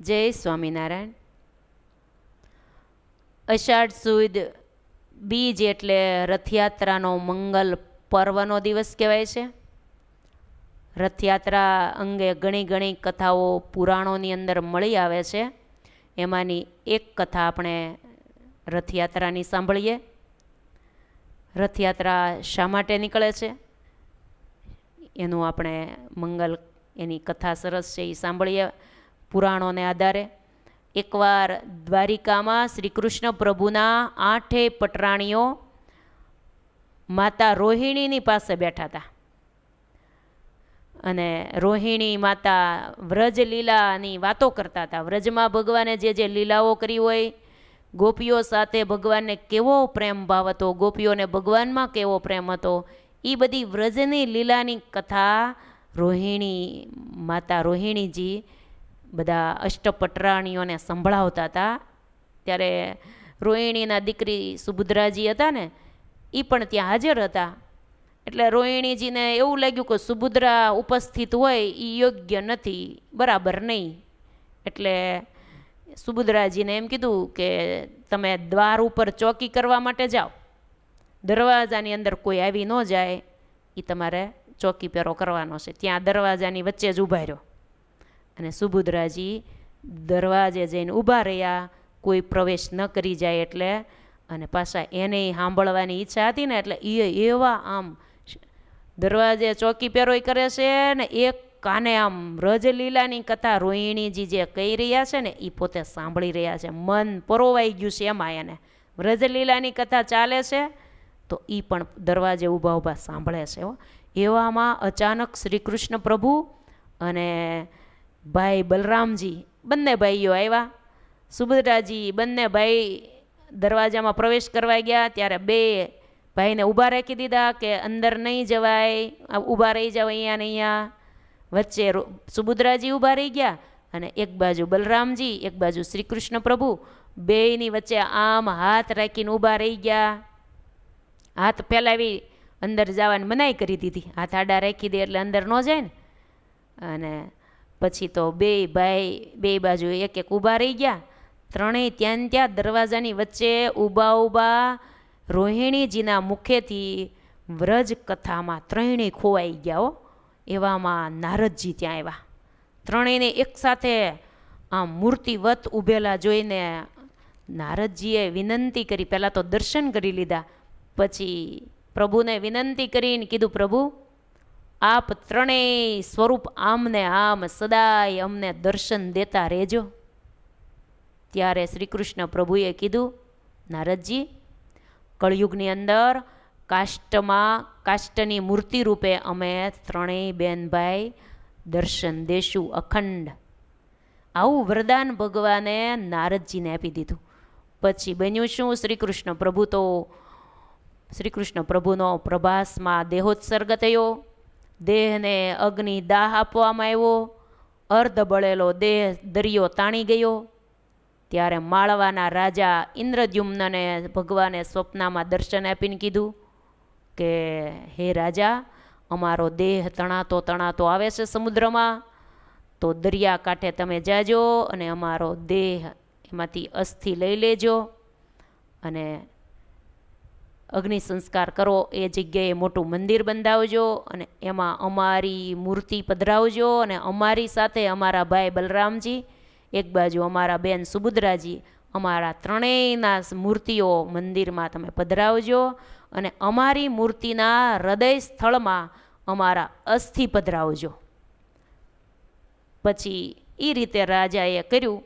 જય સ્વામિનારાયણ. અષાઢ સુદ બીજ એટલે રથયાત્રાનો મંગલ પર્વનો દિવસ કહેવાય છે. રથયાત્રા અંગે ઘણી ઘણી કથાઓ પુરાણોની અંદર મળી આવે છે. એમાંની એક કથા આપણે રથયાત્રાની સાંભળીએ. રથયાત્રા શા માટે નીકળે છે? એનું આપણે મંગલ એની કથા સરસ છે એ સાંભળીએ. પુરાણોને આધારે. એકવાર દ્વારિકામાં શ્રી કૃષ્ણ પ્રભુના આઠેય પટરાણીઓ માતા રોહિણીની પાસે બેઠા હતા. અને રોહિણી માતા વ્રજ લીલાની વાતો કરતા હતા. વ્રજમાં ભગવાને જે જે લીલાઓ કરી હોય, ગોપીઓ સાથે ભગવાનને કેવો પ્રેમ ભાવ હતો, ગોપીઓને ભગવાનમાં કેવો પ્રેમ હતો એ બધી વ્રજની લીલાની કથા રોહિણી માતા રોહિણીજી બધા અષ્ટપટરાણીઓને સંભળાવતા હતા. ત્યારે રોહિણીના દીકરી સુભદ્રાજી હતા ને એ પણ ત્યાં હાજર હતા. એટલે રોહિણીજીને એવું લાગ્યું કે સુભદ્રા ઉપસ્થિત હોય એ યોગ્ય નથી, બરાબર નહીં. એટલે સુભદ્રાજીને એમ કીધું કે તમે દ્વાર ઉપર ચોકી કરવા માટે જાઓ. દરવાજાની અંદર કોઈ આવી ન જાય એ તમારે ચોકી પેરો કરવાનો છે. ત્યાં દરવાજાની વચ્ચે જ ઊભા રહ્યો. અને સુભદ્રાજી દરવાજે જઈને ઊભા રહ્યા, કોઈ પ્રવેશ ન કરી જાય એટલે, અને પાછા એને સાંભળવાની ઈચ્છા હતી ને એટલે એ એવા આમ દરવાજે ચોકી પેરોય કરે છે ને એક કાને આમ રજલીલાની કથા રોહિણીજી જે કહી રહ્યા છે ને એ પોતે સાંભળી રહ્યા છે. મન પરોવાઈ ગયું છે એમાં એને. વ્રજલીલાની કથા ચાલે છે તો એ પણ દરવાજે ઊભા ઊભા સાંભળે છે એવામાં અચાનક શ્રી કૃષ્ણ પ્રભુ અને ભાઈ બલરામજી, બંને ભાઈઓ આવ્યા. સુભદ્રાજી બંને ભાઈ દરવાજામાં પ્રવેશ કરવા ગયા, ત્યારે બે ભાઈને ઊભા રાખી દીધા કે અંદર નહીં જવાય ઊભા રહી જાવ અહીંયા ને અહીંયા. વચ્ચે સુભદ્રાજી ઊભા રહી ગયા અને એક બાજુ બલરામજી, એક બાજુ શ્રી કૃષ્ણ પ્રભુ, બેયની વચ્ચે આમ હાથ રાખીને ઊભા રહી ગયા. હાથ ફેલાવી અંદર જવાની મનાઈ કરી દીધી. હાથ આડા રાખી દે એટલે અંદર ન જાય ને. અને પછી તો બે ભાઈ, બે બાજુ એક એક ઊભા રહી ગયા. ત્રણેય ત્યાં ત્યાં દરવાજાની વચ્ચે ઊભા ઊભા રોહિણીજીના મુખેથી વ્રજ કથામાં ત્રણેય ખોવાઈ ગયા હો. એવામાં નારદજી ત્યાં આવ્યા. ત્રણેયને એકસાથે આમ મૂર્તિવત ઊભેલા જોઈને નારદજીએ વિનંતી કરી. પહેલાં તો દર્શન કરી લીધા. પછી પ્રભુને વિનંતી કરીને કીધું, પ્રભુ આપ ત્રણેય સ્વરૂપ આમને આમ સદાય અમને દર્શન દેતા રહેજો. ત્યારે શ્રી કૃષ્ણ પ્રભુએ કીધું, નારદજી, કળયુગની અંદર કાષ્ટમાં, કાષ્ટની મૂર્તિ રૂપે અમે ત્રણેય બેનભાઈ દર્શન દેશું અખંડ. આવું વરદાન ભગવાને નારદજીને આપી દીધું. પછી બન્યું શું? શ્રી કૃષ્ણ પ્રભુ તો શ્રી કૃષ્ણ પ્રભુનો પ્રભાસમાં દેહોત્સર્ગ થયો. દેહને અગ્નિ દાહ આપવામાં આવ્યો. અર્ધ બળેલો દેહ દરિયો તાણી ગયો. ત્યારે માળવાના રાજા ઇન્દ્રદ્યુમ્નને ભગવાને સ્વપ્નમાં દર્શન આપીને કીધું કે, હે રાજા, અમારો દેહ તણાતો તણાતો આવે છે સમુદ્રમાં. તો દરિયા કાંઠે તમે જાજો અને અમારો દેહ એમાંથી અસ્થિ લઈ લેજો. અને અગ્નિ સંસ્કાર કરો, એ જગ્યાએ મોટું મંદિર બંધાવજો અને એમાં અમારી મૂર્તિ પધરાવજો અને અમારી સાથે અમારા ભાઈ બલરામજી, એક બાજુ અમારા બેન સુભદ્રાજી, અમારા ત્રણેયના મૂર્તિઓ મંદિરમાં તમે પધરાવજો અને અમારી મૂર્તિના હૃદય સ્થળમાં અમારા અસ્થિ પધરાવજો. પછી એ રીતે રાજાએ કર્યું.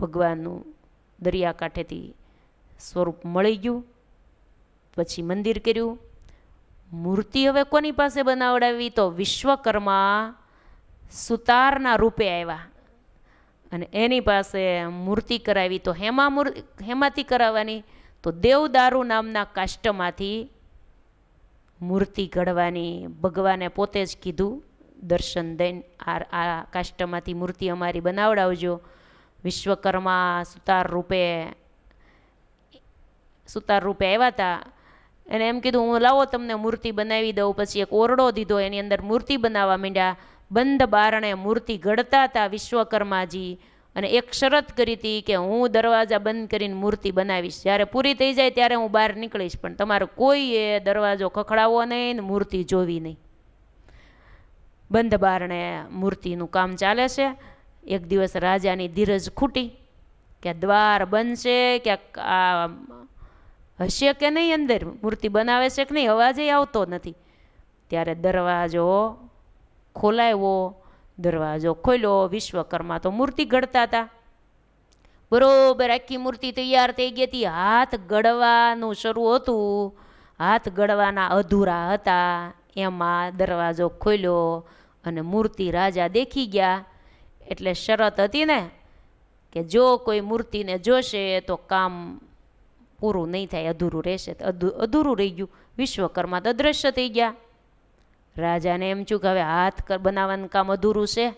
ભગવાનનું દરિયાકાંઠેથી સ્વરૂપ મળી ગયું. પછી મંદિર કર્યું. મૂર્તિ હવે કોની પાસે બનાવડાવી? તો વિશ્વકર્મા સુતારના રૂપે આવ્યા. અને એની પાસે મૂર્તિ કરાવી. તો હેમા હેમાંથી કરાવવાની. તો દેવદારુ નામના કાષ્ટમાંથી મૂર્તિ ઘડવાની. ભગવાને પોતે જ કીધું, દર્શન દઈને આ આ કાષ્ટમાંથી મૂર્તિ અમારી બનાવડાવજો. વિશ્વકર્મા સુતાર રૂપે સુતાર રૂપે આવ્યા હતા. એને એમ કીધું, હું લાવો તમને મૂર્તિ બનાવી દઉં. પછી એક ઓરડો દીધો, એની અંદર મૂર્તિ બનાવવા માંડ્યા. બંધ બારણે મૂર્તિ ઘડતા હતા વિશ્વકર્માજી. અને એક શરત કરી હતી કે હું દરવાજા બંધ કરીને મૂર્તિ બનાવીશ. જ્યારે પૂરી થઈ જાય ત્યારે હું બહાર નીકળીશ, પણ તમારે કોઈએ દરવાજો ખખડાવવો નહીં ને મૂર્તિ જોવી નહીં. બંધ બારણે મૂર્તિનું કામ ચાલે છે. એક દિવસ રાજાની ધીરજ ખૂટી. કે દ્વાર બનશે, ક્યાંક આ હશે કે નહીં અંદર? મૂર્તિ બનાવે છે કે નહીં? અવાજે આવતો નથી. ત્યારે દરવાજો ખોલાવ્યો, દરવાજો ખોલ્યો, વિશ્વકર્મા તો મૂર્તિ ઘડતા હતા. બરોબર, આખી મૂર્તિ તૈયાર થઈ ગઈ હતી. હાથ ગળવાનું શરૂ હતું. હાથ ગળવાના અધૂરા હતા. એમાં દરવાજો ખોલ્યો અને મૂર્તિ રાજા દેખી ગયા. એટલે શરત હતી ને, કે જો કોઈ મૂર્તિને જોશે તો કામ પૂરું નહીં થાય, અધૂરું રહેશે. અધૂરું રહી ગયું. વિશ્વકર્મા તો અદૃશ્ય થઈ ગયા. રાજાને એમ છું કે હવે હાથ બનાવવાનું કામ અધૂરું છે.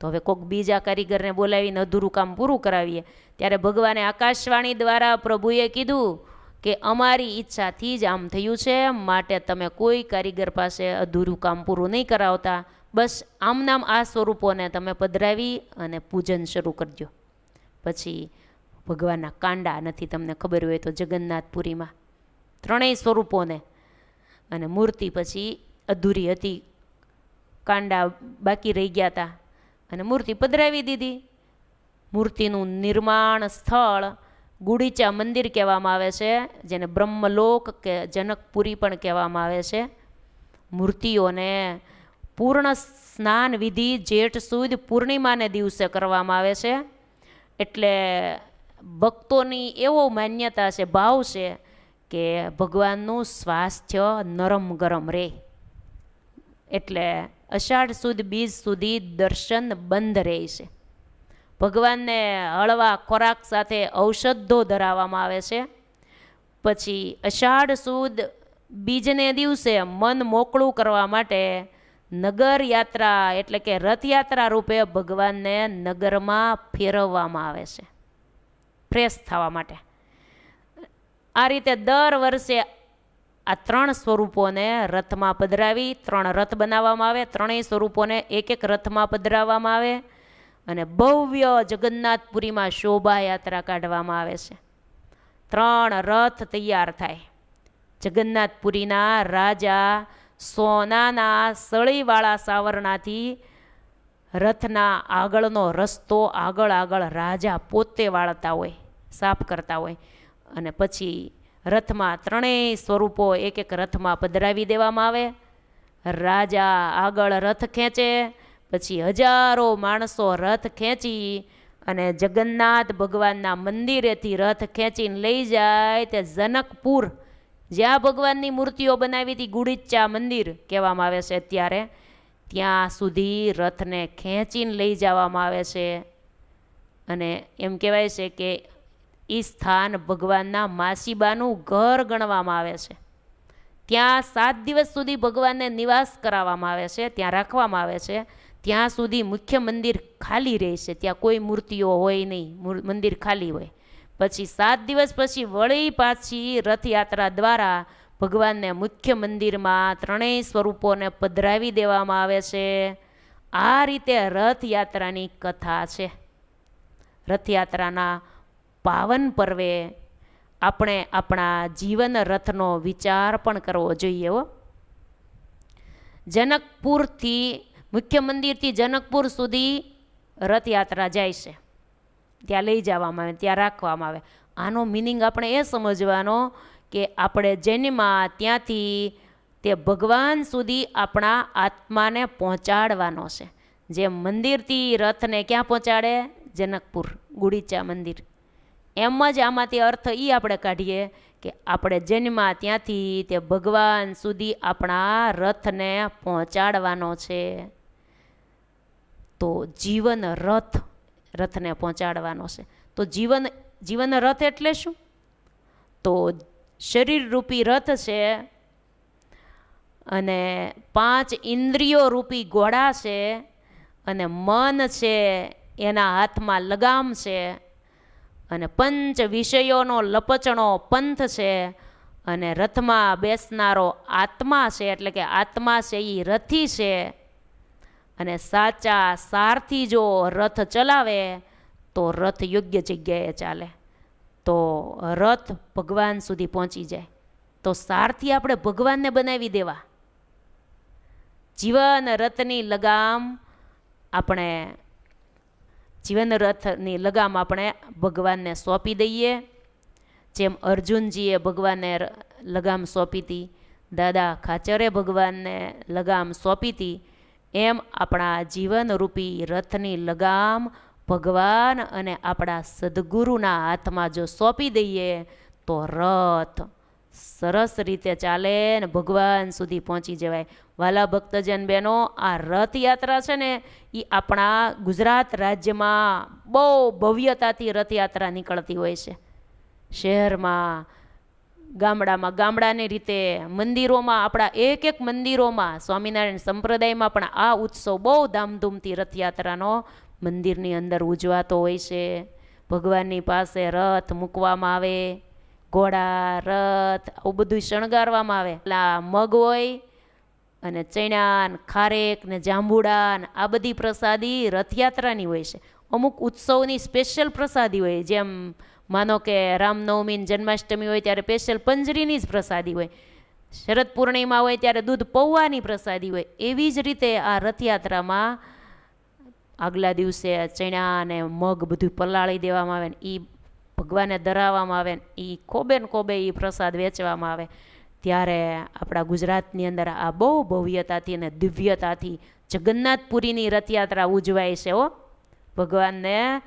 તો હવે કોઈક બીજા કારીગરને બોલાવીને અધૂરું કામ પૂરું કરાવીએ. ત્યારે ભગવાને આકાશવાણી દ્વારા પ્રભુએ કીધું કે અમારી ઈચ્છાથી જ આમ થયું છે, માટે તમે કોઈ કારીગર પાસે અધૂરું કામ પૂરું નહીં કરાવતા. બસ આમ નામ આ સ્વરૂપોને તમે પધરાવી અને પૂજન શરૂ કરજો. પછી ભગવાનના કાંડા નથી તમને ખબર હોય તો જગન્નાથપુરીમાં. ત્રણેય સ્વરૂપોને. અને મૂર્તિ પછી અધૂરી હતી. કાંડા બાકી રહી ગયા હતા અને મૂર્તિ પધરાવી દીધી. મૂર્તિનું નિર્માણ સ્થળ ગુડીચા મંદિર કહેવામાં આવે છે, જેને બ્રહ્મલોક કે જનકપુરી પણ કહેવામાં આવે છે. મૂર્તિઓને પૂર્ણ સ્નાન વિધિ જેઠ સુદ પૂર્ણિમાને દિવસે કરવામાં આવે છે. એટલે ભક્તોની એવો માન્યતા છે, ભાવ છે કે ભગવાનનું સ્વાસ્થ્ય નરમ ગરમ રહે એટલે અષાઢ સુદ, બીજ સુધી દર્શન બંધ રહે છે. ભગવાનને હળવા ખોરાક સાથે ઔષધો ધરાવવામાં આવે છે. પછી અષાઢ સુદ, બીજને દિવસે મન મોકળું કરવા માટે નગર યાત્રા એટલે કે રથયાત્રા રૂપે ભગવાનને નગરમાં ફેરવવામાં આવે છે. ફ્રેશ થવા માટે. આ રીતે દર વર્ષે આ ત્રણ સ્વરૂપોને રથમાં પધરાવી, ત્રણ રથ બનાવવામાં આવે, ત્રણેય સ્વરૂપોને એક એક રથમાં પધરાવવામાં આવે અને ભવ્ય જગન્નાથપુરીમાં શોભાયાત્રા કાઢવામાં આવે છે. ત્રણ રથ તૈયાર થાય. જગન્નાથપુરીના રાજા સોનાના સળીવાળા સાવરણાથી રથના આગળનો રસ્તો આગળ આગળ રાજા પોતે વાળતા હોય. સાફ કરતા હોય. અને પછી રથમાં ત્રણેય સ્વરૂપો એક એક રથમાં પધરાવી દેવામાં આવે. રાજા આગળ રથ ખેંચે, પછી હજારો માણસો રથ ખેંચી અને જગન્નાથ ભગવાનના મંદિરેથી રથ ખેંચીને લઈ જાય તે જનકપુર. જ્યાં ભગવાનની મૂર્તિઓ બનાવી હતી ગુડિચ્ચા મંદિર કહેવામાં આવે છે અત્યારે. ત્યાં સુધી રથને ખેંચીને લઈ જવામાં આવે છે. અને એમ કહેવાય છે કે એ સ્થાન ભગવાનના માસીબાનું ઘર ગણવામાં આવે છે. ત્યાં સાત દિવસ સુધી ભગવાનને નિવાસ કરાવવામાં આવે છે, ત્યાં રાખવામાં આવે છે. ત્યાં સુધી મુખ્ય મંદિર ખાલી રહે છે, ત્યાં કોઈ મૂર્તિઓ હોય નહીં મંદિર ખાલી હોય. પછી સાત દિવસ પછી વળી પાછી રથયાત્રા દ્વારા ભગવાનને મુખ્ય મંદિરમાં ત્રણેય સ્વરૂપોને પધરાવી દેવામાં આવે છે. આ રીતે રથયાત્રાની કથા છે. રથયાત્રાના પાવન પર્વે આપણે આપણા જીવન રથનો વિચાર પણ કરવો જોઈએ હો. જનકપુરથી, મુખ્ય મંદિરથી જનકપુર સુધી રથયાત્રા જાય છે. ત્યાં લઈ જવામાં આવે, ત્યાં રાખવામાં આવે. આનો મિનિંગ આપણે એ સમજવાનો કે આપણે જન્મા ત્યાંથી તે ભગવાન સુધી આપણા આત્માને પહોંચાડવાનો છે. જે મંદિરથી રથને ક્યાં પહોંચાડે? જનકપુર, ગુડીચા મંદિર. એમ જ આમાંથી અર્થ એ આપણે કાઢીએ કે આપણે જન્મા ત્યાંથી તે ભગવાન સુધી આપણા રથને પહોંચાડવાનો છે. તો જીવન રથ રથને પહોંચાડવાનો છે. તો જીવન જીવન રથ એટલે શું? તો શરીર રૂપી રથ છે અને પાંચ ઇન્દ્રિયો રૂપી ઘોડા છે અને મન છે એના હાથમાં લગામ છે. અને પંચ વિષયોનો લપચણો પંથ છે અને રથમાં બેસનારો આત્મા છે, એટલે કે આત્મા છે એ રથી છે. અને સાચા સારથી જો રથ ચલાવે, તો રથ યોગ્ય જગ્યાએ ચાલે. તો રથ ભગવાન સુધી પહોંચી જાય. તો સારથી આપણે ભગવાનને બનાવી દેવા. જીવન રથની લગામ આપણે જીવન રથની લગામ આપણે ભગવાનને સોંપી દઈએ. જેમ અર્જુનજીએ ભગવાનને લગામ સોંપી હતી, દાદા ખાચરે ભગવાનને લગામ સોંપી હતી, એમ આપણા જીવનરૂપી રથની લગામ ભગવાન અને આપણા સદગુરુના હાથમાં જો સોંપી દઈએ, તો રથ સરસ રીતે ચાલે ને ભગવાન સુધી પહોંચી જવાય. વાલા ભક્તજન બહેનો, આ રથયાત્રા છે ને એ આપણા ગુજરાત રાજ્યમાં બહુ ભવ્યતાથી રથયાત્રા નીકળતી હોય છે. શહેરમાં, ગામડામાં, ગામડાની રીતે, મંદિરોમાં, આપણા એક એક મંદિરોમાં, સ્વામિનારાયણ સંપ્રદાયમાં પણ આ ઉત્સવ બહુ ધામધૂમથી રથયાત્રાનો મંદિરની અંદર ઉજવાતો હોય છે. ભગવાનની પાસે રથ મૂકવામાં આવે, ઘોડા, રથ, આવું બધું શણગારવામાં આવે. એટલે મગ હોય અને ચણા ને ખારેક ને જાંબુડા ને આ બધી પ્રસાદી રથયાત્રાની હોય છે. અમુક ઉત્સવની સ્પેશિયલ પ્રસાદી હોય, જેમ માનો કે રામનવમી જન્માષ્ટમી હોય ત્યારે સ્પેશિયલ પંજરીની જ પ્રસાદી હોય. શરદ પૂર્ણિમા હોય ત્યારે દૂધ પૌવાની પ્રસાદી હોય. એવી જ રીતે આ રથયાત્રામાં આગલા દિવસે ચણા અને મગ બધું પલાળી દેવામાં આવે ને એ ભગવાનને ધરાવવામાં આવે ને એ ખોબે ને ખોબે એ પ્રસાદ વેચવામાં આવે. ત્યારે આપણા ગુજરાતની અંદર આ બહુ ભવ્યતાથી અને દિવ્યતાથી જગન્નાથપુરીની રથયાત્રા ઉજવાય છે હો. ભગવાનને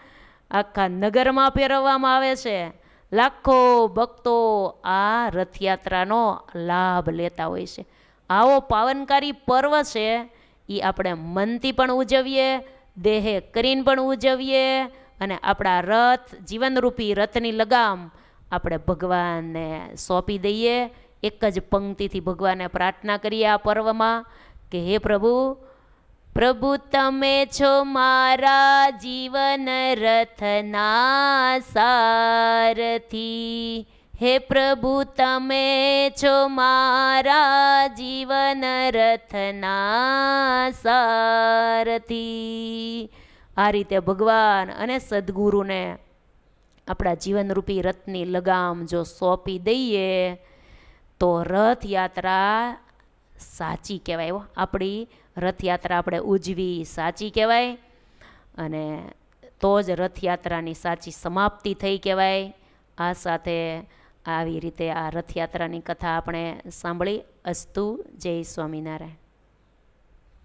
આખા નગરમાં ફેરવવામાં આવે છે. લાખો ભક્તો આ રથયાત્રાનો લાભ લેતા હોય છે. આવો પાવનકારી પર્વ છે એ આપણે મનથી પણ ઉજવીએ, દેહે કરીને પણ ઉજવીએ અને આપણા રથ, જીવનરૂપી રથની લગામ આપણે ભગવાનને સોંપી દઈએ. એક જ પંક્તિથી ભગવાને પ્રાર્થના કરીએ આ પર્વમાં કે હે પ્રભુ પ્રભુ તમે છો મારા જીવન રથના સારથી. હે પ્રભુ તમે છો મારા જીવન રથના સારથી. આ રીતે ભગવાન અને સદગુરુને આપણા જીવનરૂપી રથની લગામ જો સોંપી દઈએ તો રથયાત્રા સાચી કહેવાય હો. આપણી રથયાત્રા આપણે ઉજવી સાચી કહેવાય અને તો જ રથયાત્રાની સાચી સમાપ્તિ થઈ કહેવાય. આ સાથે આવી રીતે આ રથયાત્રાની કથા આપણે સાંભળી. અસ્તુ જય સ્વામિનારાયણ.